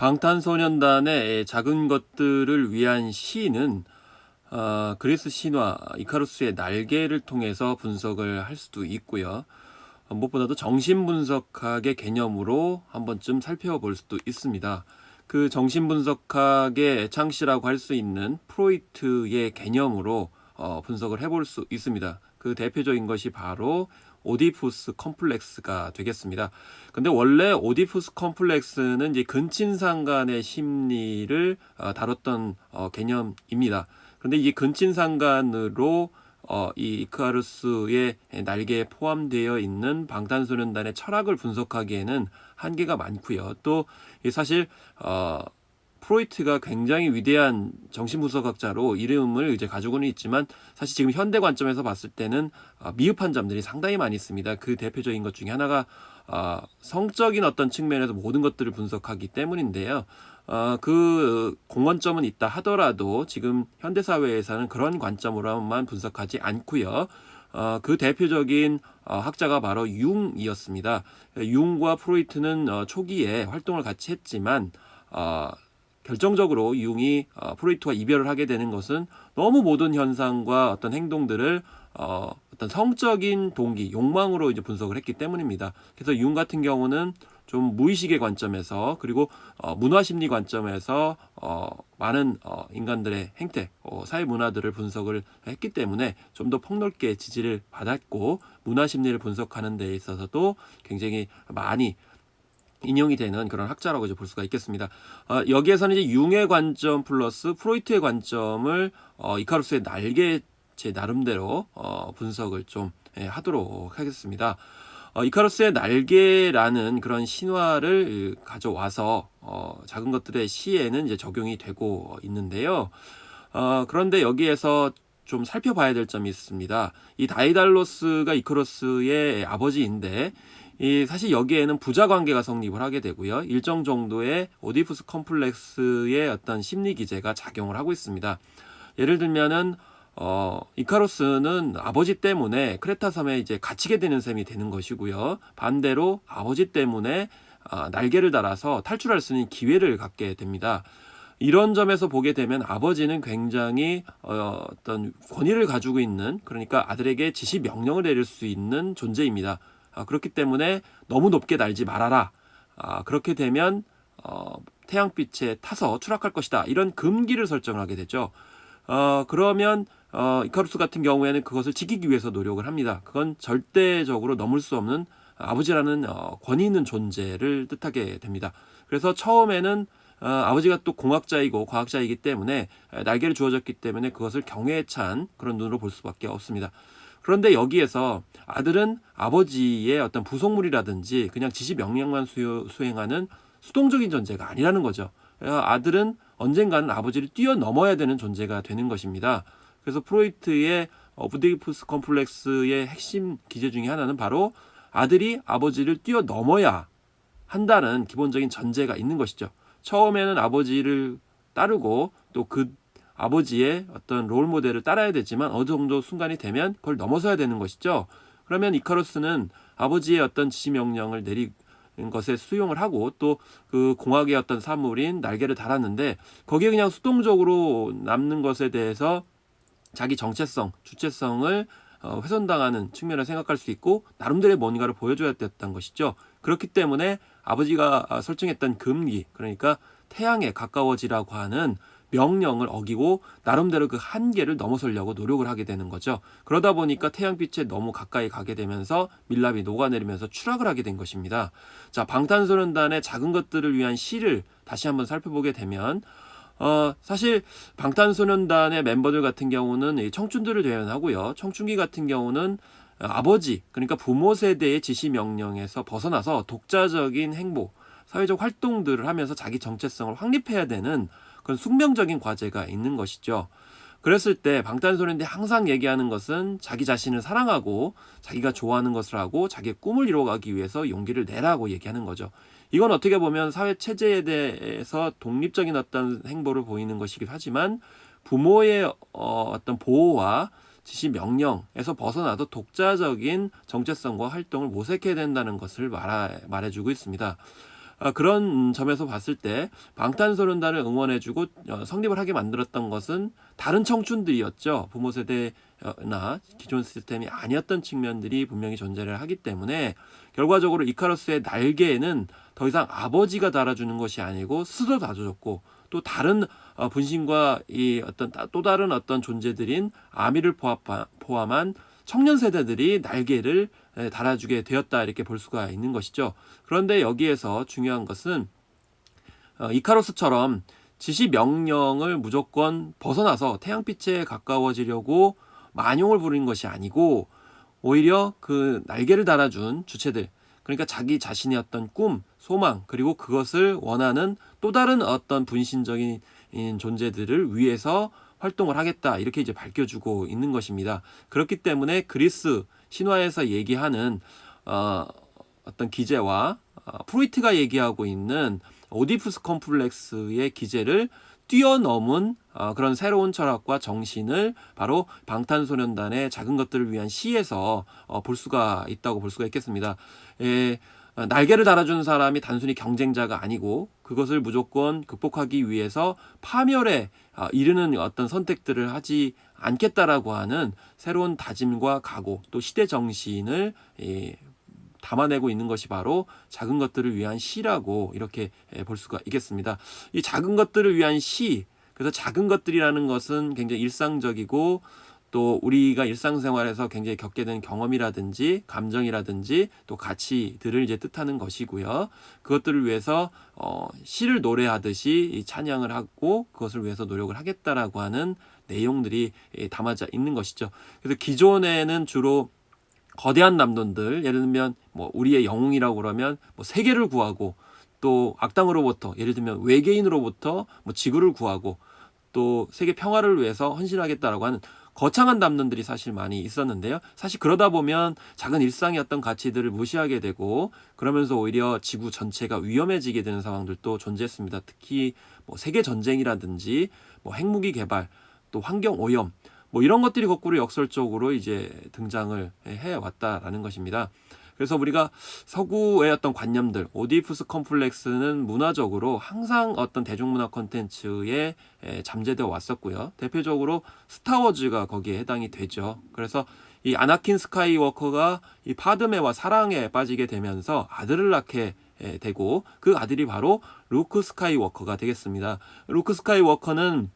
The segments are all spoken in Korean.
방탄소년단의 작은 것들을 위한 시는 어, 그리스 신화 이카루스의 날개를 통해서 분석을 할 수도 있고요. 어, 무엇보다도 정신분석학의 개념으로 한 번쯤 살펴볼 수도 있습니다. 그 정신분석학의 창시라고 할 수 있는 프로이트의 개념으로 어, 분석을 해볼 수 있습니다. 그 대표적인 것이 바로 오디푸스 컴플렉스가 되겠습니다. 근데 원래 오디푸스 컴플렉스는 이제 근친상간의 심리를 어, 다뤘던 어, 개념입니다. 그런데 이 근친상간으로 어, 이 이카루스의 날개에 포함되어 있는 방탄소년단의 철학을 분석하기에는 한계가 많고요. 또이 사실 어, 프로이트가 굉장히 위대한 정신분석학자로 이름을 이제 가지고는 있지만 사실 지금 현대 관점에서 봤을 때는 어, 미흡한 점들이 상당히 많이 있습니다. 그 대표적인 것 중에 하나가 어, 성적인 어떤 측면에서 모든 것들을 분석하기 때문인데요. 어, 그 공헌점은 있다 하더라도 지금 현대 사회에서는 그런 관점으로만 분석하지 않고요. 어, 그 대표적인 어, 학자가 바로 융이었습니다. 융과 프로이트는 어, 초기에 활동을 같이 했지만 어, 결정적으로 융이 어, 프로이트와 이별을 하게 되는 것은 너무 모든 현상과 어떤 행동들을 어, 어떤 성적인 동기, 욕망으로 이제 분석을 했기 때문입니다. 그래서 융 같은 경우는 좀 무의식의 관점에서 그리고 어, 문화 심리 관점에서 어, 많은 어, 인간들의 행태, 어, 사회 문화들을 분석을 했기 때문에 좀 더 폭넓게 지지를 받았고 문화 심리를 분석하는 데 있어서도 굉장히 많이 인용이 되는 그런 학자라고 이제 볼 수가 있겠습니다. 어, 여기에서는 이제 융의 관점 플러스 프로이트의 관점을 어, 이카루스의 날개 제 나름대로 어, 분석을 좀 예, 하도록 하겠습니다. 어, 이카루스의 날개라는 그런 신화를 가져와서 어, 작은 것들의 시에는 이제 적용이 되고 있는데요. 어, 그런데 여기에서 좀 살펴봐야 될 점이 있습니다. 이 다이달로스가 이카루스의 아버지인데 이 사실 여기에는 부자 관계가 성립을 하게 되고요. 일정 정도의 오디푸스 컴플렉스의 어떤 심리 기제가 작용을 하고 있습니다. 예를 들면은 어, 이카로스는 아버지 때문에 크레타 섬에 이제 갇히게 되는 셈이 되는 것이고요. 반대로 아버지 때문에 아, 날개를 달아서 탈출할 수 있는 기회를 갖게 됩니다. 이런 점에서 보게 되면 아버지는 굉장히 어, 어떤 권위를 가지고 있는 그러니까 아들에게 지시 명령을 내릴 수 있는 존재입니다. 아, 그렇기 때문에 너무 높게 날지 말아라. 아, 그렇게 되면 어, 태양빛에 타서 추락할 것이다. 이런 금기를 설정을 하게 되죠. 어, 그러면 어, 이카루스 같은 경우에는 그것을 지키기 위해서 노력을 합니다. 그건 절대적으로 넘을 수 없는 아버지라는 어, 권위 있는 존재를 뜻하게 됩니다. 그래서 처음에는 어, 아버지가 또 공학자이고 과학자이기 때문에 날개를 주어졌기 때문에 그것을 경애에 찬 그런 눈으로 볼 수밖에 없습니다. 그런데 여기에서 아들은 아버지의 어떤 부속물이라든지 그냥 지시 명령만 수행하는 수동적인 존재가 아니라는 거죠. 아들은 언젠가는 아버지를 뛰어넘어야 되는 존재가 되는 것입니다. 그래서 프로이트의 오브디푸스 컴플렉스의 핵심 기제 중에 하나는 바로 아들이 아버지를 뛰어넘어야 한다는 기본적인 전제가 있는 것이죠. 처음에는 아버지를 따르고 또 그 아버지의 어떤 롤 모델을 따라야 되지만 어느 정도 순간이 되면 그걸 넘어서야 되는 것이죠. 그러면 이카루스는 아버지의 어떤 지시 명령을 내리 것에 수용을 하고 또 그 공학의 어떤 사물인 날개를 달았는데 거기에 그냥 수동적으로 남는 것에 대해서 자기 정체성, 주체성을 어, 훼손당하는 측면을 생각할 수 있고 나름대로의 뭔가를 보여줘야 됐던 것이죠. 그렇기 때문에 아버지가 아, 설정했던 금기 그러니까 태양에 가까워지라고 하는 명령을 어기고 나름대로 그 한계를 넘어서려고 노력을 하게 되는 거죠. 그러다 보니까 태양빛에 너무 가까이 가게 되면서 밀랍이 녹아내리면서 추락을 하게 된 것입니다. 자, 방탄소년단의 작은 것들을 위한 시를 다시 한번 살펴보게 되면 어, 사실 방탄소년단의 멤버들 같은 경우는 청춘들을 대연하고요. 청춘기 같은 경우는 아버지, 그러니까 부모 세대의 지시 명령에서 벗어나서 독자적인 행보, 사회적 활동들을 하면서 자기 정체성을 확립해야 되는 그런 숙명적인 과제가 있는 것이죠. 그랬을 때 방탄소년단이 항상 얘기하는 것은 자기 자신을 사랑하고 자기가 좋아하는 것을 하고 자기의 꿈을 이루어가기 위해서 용기를 내라고 얘기하는 거죠. 이건 어떻게 보면 사회 체제에 대해서 독립적인 어떤 행보를 보이는 것이기도 하지만 부모의 어, 어떤 보호와 지시 명령에서 벗어나도 독자적인 정체성과 활동을 모색해야 된다는 것을 말하, 말해주고 있습니다. 아, 그런 점에서 봤을 때 방탄소년단을 응원해주고 어, 성립을 하게 만들었던 것은 다른 청춘들이었죠. 부모 세대나 기존 시스템이 아니었던 측면들이 분명히 존재를 하기 때문에 결과적으로 이카루스의 날개에는 더 이상 아버지가 달아주는 것이 아니고 스스로 달아줬고 또 다른 어, 분신과 이 어떤 따- 또 다른 어떤 존재들인 아미를 포함- 포함한 청년 세대들이 날개를 에, 달아주게 되었다 이렇게 볼 수가 있는 것이죠. 그런데 여기에서 중요한 것은 어, 이카로스처럼 지시 명령을 무조건 벗어나서 태양빛에 가까워지려고 만용을 부리는 것이 아니고 오히려 그 날개를 달아준 주체들 그러니까 자기 자신의 어떤 꿈, 소망 그리고 그것을 원하는 또 다른 어떤 분신적인 존재들을 위해서 활동을 하겠다 이렇게 이제 밝혀주고 있는 것입니다. 그렇기 때문에 그리스 신화에서 얘기하는 어, 어떤 기제와 어, 프로이트가 얘기하고 있는 오디푸스 컴플렉스의 기제를 뛰어넘은 어, 그런 새로운 철학과 정신을 바로 방탄소년단의 작은 것들을 위한 시에서 어, 볼 수가 있다고 볼 수가 있겠습니다. 예, 어, 날개를 달아주는 사람이 단순히 경쟁자가 아니고 그것을 무조건 극복하기 위해서 파멸에 어, 이르는 어떤 선택들을 하지 않겠다라고 하는 새로운 다짐과 각오 또 시대 정신을 예, 담아내고 있는 것이 바로 작은 것들을 위한 시라고 이렇게 예, 볼 수가 있겠습니다. 이 작은 것들을 위한 시, 그래서 작은 것들이라는 것은 굉장히 일상적이고 또 우리가 일상생활에서 굉장히 겪게 되는 경험이라든지 감정이라든지 또 가치들을 이제 뜻하는 것이고요. 그것들을 위해서 어, 시를 노래하듯이 이 찬양을 하고 그것을 위해서 노력을 하겠다라고 하는 내용들이 예, 담아져 있는 것이죠. 그래서 기존에는 주로 거대한 남론들 예를 들면 뭐 우리의 영웅이라고 그러면 뭐 세계를 구하고 또 악당으로부터 예를 들면 외계인으로부터 뭐 지구를 구하고 또 세계 평화를 위해서 헌신하겠다라고 하는 거창한 담론들이 사실 많이 있었는데요. 사실 그러다 보면 작은 일상의 어떤 가치들을 무시하게 되고 그러면서 오히려 지구 전체가 위험해지게 되는 상황들도 존재했습니다. 특히 뭐 세계 전쟁이라든지 뭐 핵무기 개발 또 환경 오염 뭐 이런 것들이 거꾸로 역설적으로 이제 등장을 해 왔다라는 것입니다. 그래서 우리가 서구의 어떤 관념들, 오디푸스 컴플렉스는 문화적으로 항상 어떤 대중문화 콘텐츠에 에, 잠재되어 왔었고요. 대표적으로 스타워즈가 거기에 해당이 되죠. 그래서 이 아나킨 스카이워커가 이 파드메와 사랑에 빠지게 되면서 아들을 낳게 에, 되고 그 아들이 바로 루크 스카이워커가 되겠습니다. 루크 스카이워커는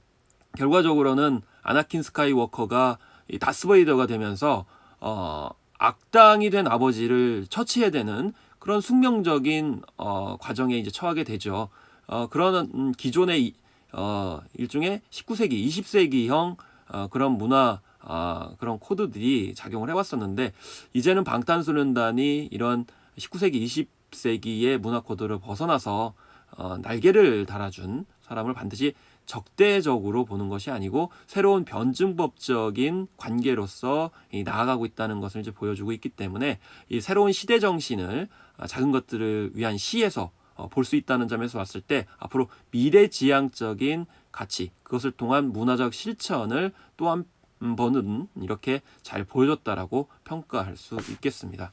결과적으로는 아나킨 스카이워커가 이 다스베이더가 되면서 어 악당이 된 아버지를 처치해야 되는 그런 숙명적인 어 과정에 이제 처하게 되죠. 어 그런 음, 기존의 이- 어 일종의 19세기, 20세기형 어 그런 문화 아 그런 코드들이 작용을 해왔었는데 이제는 방탄소년단이 이런 19세기, 20세기의 문화 코드를 벗어나서 어, 날개를 달아준 사람을 반드시 적대적으로 보는 것이 아니고 새로운 변증법적인 관계로서 이 나아가고 있다는 것을 이제 보여주고 있기 때문에 이 새로운 시대 정신을 아, 작은 것들을 위한 시에서 어, 볼수 있다는 점에서 봤을 때 앞으로 미래지향적인 가치 그것을 통한 문화적 실천을 또 한 번은 이렇게 잘 보여줬다라고 평가할 수 있겠습니다.